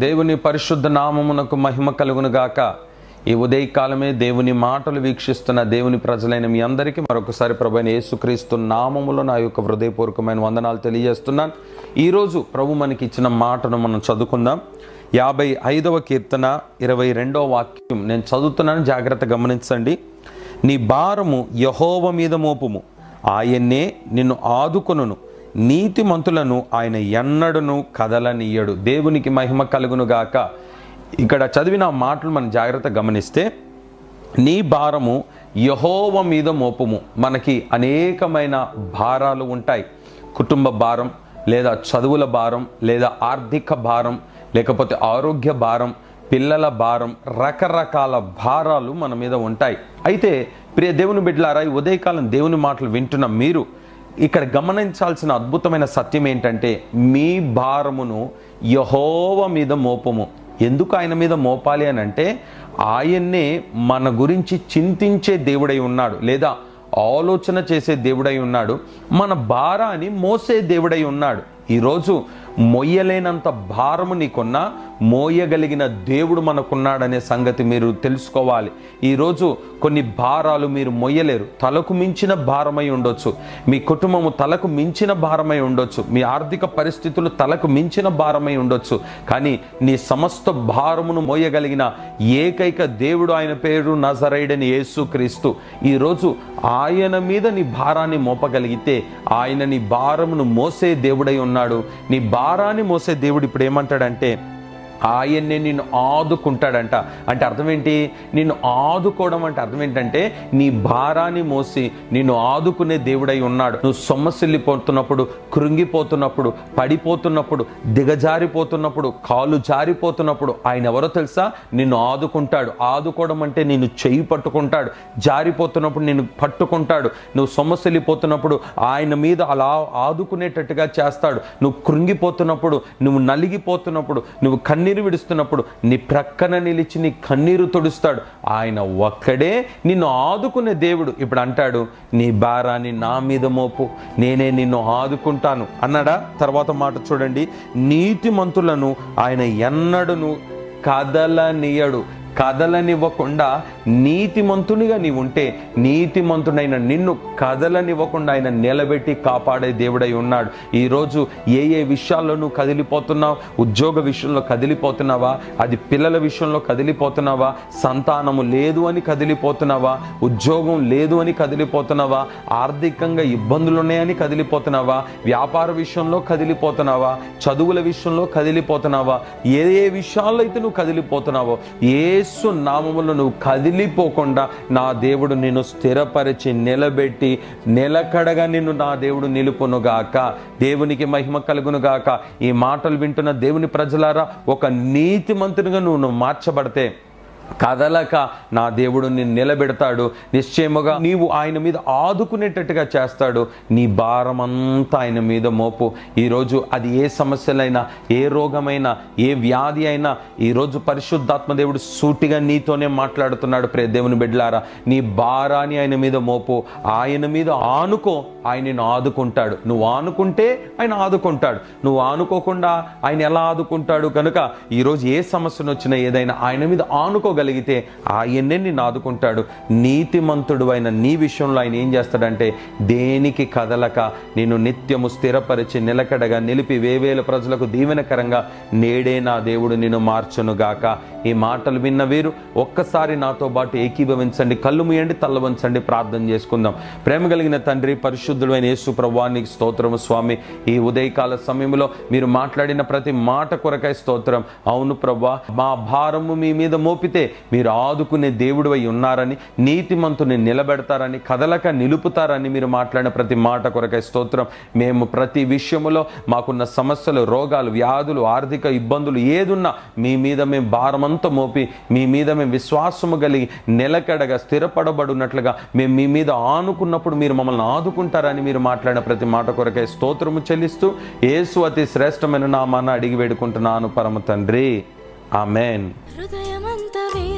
దేవుని పరిశుద్ధ నామమునకు మహిమ కలుగును గాక ఈ ఉదయకాలమే దేవుని మాటలు వీక్షిస్తున్న దేవుని ప్రజలైన మీ అందరికీ మరొకసారి ప్రభైన యేసుక్రీస్తు నామములో నా యొక్క హృదయపూర్వకమైన వందనాలు తెలియజేస్తున్నాను. ఈరోజు ప్రభు మనకి ఇచ్చిన మాటను మనం చదువుకుందాం. యాభై ఐదవ కీర్తన ఇరవై రెండవ వాక్యం. నేను చదువుతున్నాను జాగ్రత్త గమనించండి. నీ భారము యహోవ మీద మోపుము. ఆయన్నే నిన్ను ఆదుకొనును. నీతిమంతులను ఆయన ఎన్నడును కదలనీయడు. దేవునికి మహిమ కలుగును గాక. ఇక్కడ చదివిన మాటలు మనం జాగ్రత్త గమనిస్తే నీ భారము యహోవ మీద మోపము. మనకి అనేకమైన భారాలు ఉంటాయి. కుటుంబ భారం లేదా చదువుల భారం లేదా ఆర్థిక భారం లేకపోతే ఆరోగ్య భారం పిల్లల భారం రకరకాల భారాలు మన మీద ఉంటాయి. అయితే ప్రియ దేవుని బిడ్డలారా ఈ ఉదయకాలం దేవుని మాటలు వింటున్న మీరు ఇక్కడ గమనించాల్సిన అద్భుతమైన సత్యం ఏంటంటే మీ భారమును యహోవ మీద మోపము. ఎందుకు ఆయన మీద మోపాలి అని అంటే ఆయన్నే మన గురించి చింతించే దేవుడై ఉన్నాడు లేదా ఆలోచన చేసే దేవుడై ఉన్నాడు. మన భారాన్ని మోసే దేవుడై ఉన్నాడు. ఈరోజు మొయ్యలేనంత భారము నీకున్నా మోయగలిగిన దేవుడు మనకున్నాడనే సంగతి మీరు తెలుసుకోవాలి. ఈరోజు కొన్ని భారాలు మీరు మొయ్యలేరు. తలకు మించిన భారమై ఉండొచ్చు. మీ కుటుంబము తలకు మించిన భారమై ఉండొచ్చు. మీ ఆర్థిక పరిస్థితులు తలకు మించిన భారమై ఉండొచ్చు. కానీ నీ సమస్త భారమును మోయగలిగిన ఏకైక దేవుడు ఆయన పేరు నజరైడని యేసు క్రీస్తు. ఈరోజు ఆయన మీద నీ భారాన్ని మోపగలిగితే ఆయన నీ భారమును మోసే దేవుడై ఉన్నాడు. నీ భారాన్ని మోసే దేవుడు ఇప్పుడు ఏమంటాడంటే ఆయన్నే నిన్ను ఆదుకుంటాడంట. అంటే అర్థం ఏంటి? నిన్ను ఆదుకోవడం అంటే అర్థం ఏంటంటే నీ భారాన్ని మోసి నిన్ను ఆదుకునే దేవుడై ఉన్నాడు. నువ్వు సొమ్మసిల్లిపోతున్నప్పుడు కృంగిపోతున్నప్పుడు పడిపోతున్నప్పుడు దిగజారిపోతున్నప్పుడు కాలు జారిపోతున్నప్పుడు ఆయన ఎవరో తెలుసా? నిన్ను ఆదుకుంటాడు. ఆదుకోవడం అంటే నిన్ను చెయ్యి పట్టుకుంటాడు. జారిపోతున్నప్పుడు నిన్ను పట్టుకుంటాడు. నువ్వు సొమ్మసిల్లిపోతున్నప్పుడు ఆయన మీద అలా ఆదుకునేటట్టుగా చేస్తాడు. నువ్వు కృంగిపోతున్నప్పుడు నువ్వు నలిగిపోతున్నప్పుడు నువ్వు కన్ని కన్నీరు విడుస్తున్నప్పుడు నీ ప్రక్కన నిలిచి నీ కన్నీరు తుడుస్తాడు. ఆయన ఒక్కడే నిన్ను ఆదుకునే దేవుడు. ఇప్పుడు అంటాడు నీ భారాన్ని నా మీద మోపు. నేనే నిన్ను ఆదుకుంటాను. అన్నాడా? తర్వాత మాట చూడండి. నీతిమంతులను ఆయన ఎన్నడును కదలనీయడు. కదలనివ్వకుండా నీతిమంతునిగా నీవు ఉంటే నీతిమంతుడైన నిన్ను కదలనివ్వకుండా ఆయన నిలబెట్టి కాపాడే దేవుడై ఉన్నాడు. ఈరోజు ఏ ఏ విషయాల్లో నువ్వు కదిలిపోతున్నావు? ఉద్యోగ విషయంలో కదిలిపోతున్నావా? అది పిల్లల విషయంలో కదిలిపోతున్నావా? సంతానము లేదు అని కదిలిపోతున్నావా? ఉద్యోగం లేదు అని కదిలిపోతున్నావా? ఆర్థికంగా ఇబ్బందులు ఉన్నాయని కదిలిపోతున్నావా? వ్యాపార విషయంలో కదిలిపోతున్నావా? చదువుల విషయంలో కదిలిపోతున్నావా? ఏ ఏ విషయాల్లో అయితే నువ్వు కదిలిపోతున్నావో ఏసు నామములో నువ్వు కదిలిపోకుండా నా దేవుడు నిన్ను స్థిరపరిచి నిలబెట్టి నిలకడగా నిన్ను నా దేవుడు నిలుపునుగాక. దేవునికి మహిమ కలుగునుగాక. ఈ మాటలు వింటున్న దేవుని ప్రజలారా ఒక నీతిమంతునిగా నువ్వు నువ్వు మార్చబడితే కదలక నా దేవుడు నిన్ను నిలబెడతాడు. నిశ్చయముగా నీవు ఆయన మీద ఆదుకునేటట్టుగా చేస్తాడు. నీ భారమంతా ఆయన మీద మోపు. ఈరోజు అది ఏ సమస్యలైనా ఏ రోగమైనా ఏ వ్యాధి అయినా ఈరోజు పరిశుద్ధాత్మ దేవుడు సూటిగా నీతోనే మాట్లాడుతున్నాడు ప్రే దేవుని బిడ్డలారా. నీ భారాన్ని ఆయన మీద మోపు. ఆయన మీద ఆనుకో ఆయన నిన్ను ఆదుకుంటాడు. నువ్వు ఆనుకుంటే ఆయన ఆదుకుంటాడు. నువ్వు ఆనుకోకుండా ఆయన ఎలా ఆదుకుంటాడు కనుక ఈరోజు ఏ సమస్యను వచ్చినా ఏదైనా ఆయన మీద ఆనుకోగలిగితే ఆయన్నే నిన్ను ఆదుకుంటాడు నీతిమంతుడు అయిన నీ విషయంలో ఆయన ఏం చేస్తాడంటే దేనికి కదలక నేను నిత్యము స్థిరపరిచి నిలకడగా నిలిపి వేవేల ప్రజలకు దీవెనకరంగా నేడే నా దేవుడు నిన్ను మార్చునుగాక ఈ మాటలు విన్న వీరు ఒక్కసారి నాతో పాటు ఏకీభవించండి కళ్ళు ముయండి తల్లవంచండి ప్రార్థన చేసుకుందాం. ప్రేమ కలిగిన తండ్రి పరిశుద్ధుడైన యేసు ప్రభానికి స్తోత్రము స్వామి. ఈ ఉదయకాల సమయంలో మీరు మాట్లాడిన ప్రతి మాట కొరకై స్తోత్రం. అవును ప్రభా మా భారము మీ మీద మోపితే మీరు ఆదుకునే దేవుడు అయి ఉన్నారని నీతిమంతుని నిలబెడతారని కదలక నిలుపుతారని మీరు మాట్లాడిన ప్రతి మాట కొరకై స్తోత్రం. మేము ప్రతి విషయములో మాకున్న సమస్యలు రోగాలు వ్యాధులు ఆర్థిక ఇబ్బందులు ఏదున్నా మీ మీద మేము భారమంతా మోపి మీ మీద మేము విశ్వాసము కలిగి నిలకడగా స్థిరపడబడినట్లుగా మేము మీ మీద ఆనుకున్నప్పుడు మీరు మమ్మల్ని ఆదుకుంటారని మీరు మాట్లాడిన ప్రతి మాట కొరకై స్తోత్రము చెల్లిస్తూ యేసు అతి శ్రేష్టమైన నామాన అడిగి వేడుకుంటున్నాను పరమ తండ్రి. ఆమెన్. హృదయమంత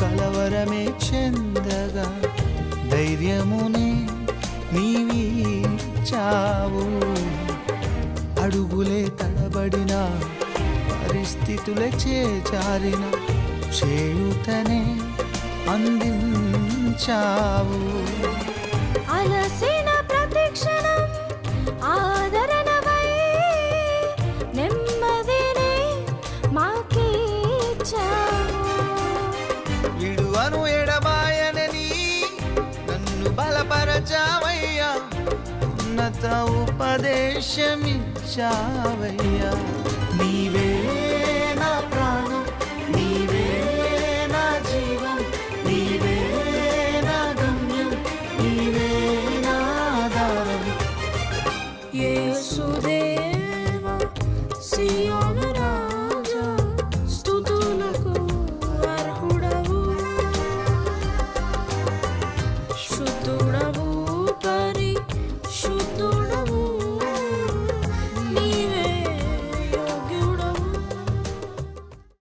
కలవరమే చెందగా ధైర్యమునే నీవీచావు అడుగులే తడబడిన పరిస్థితులే చేచారిన చేయుతనే అందించావు. అలసిన బలపరచావయ్యా ఉన్నత ఉపదేశమిచ్చావయ్యా. నీవే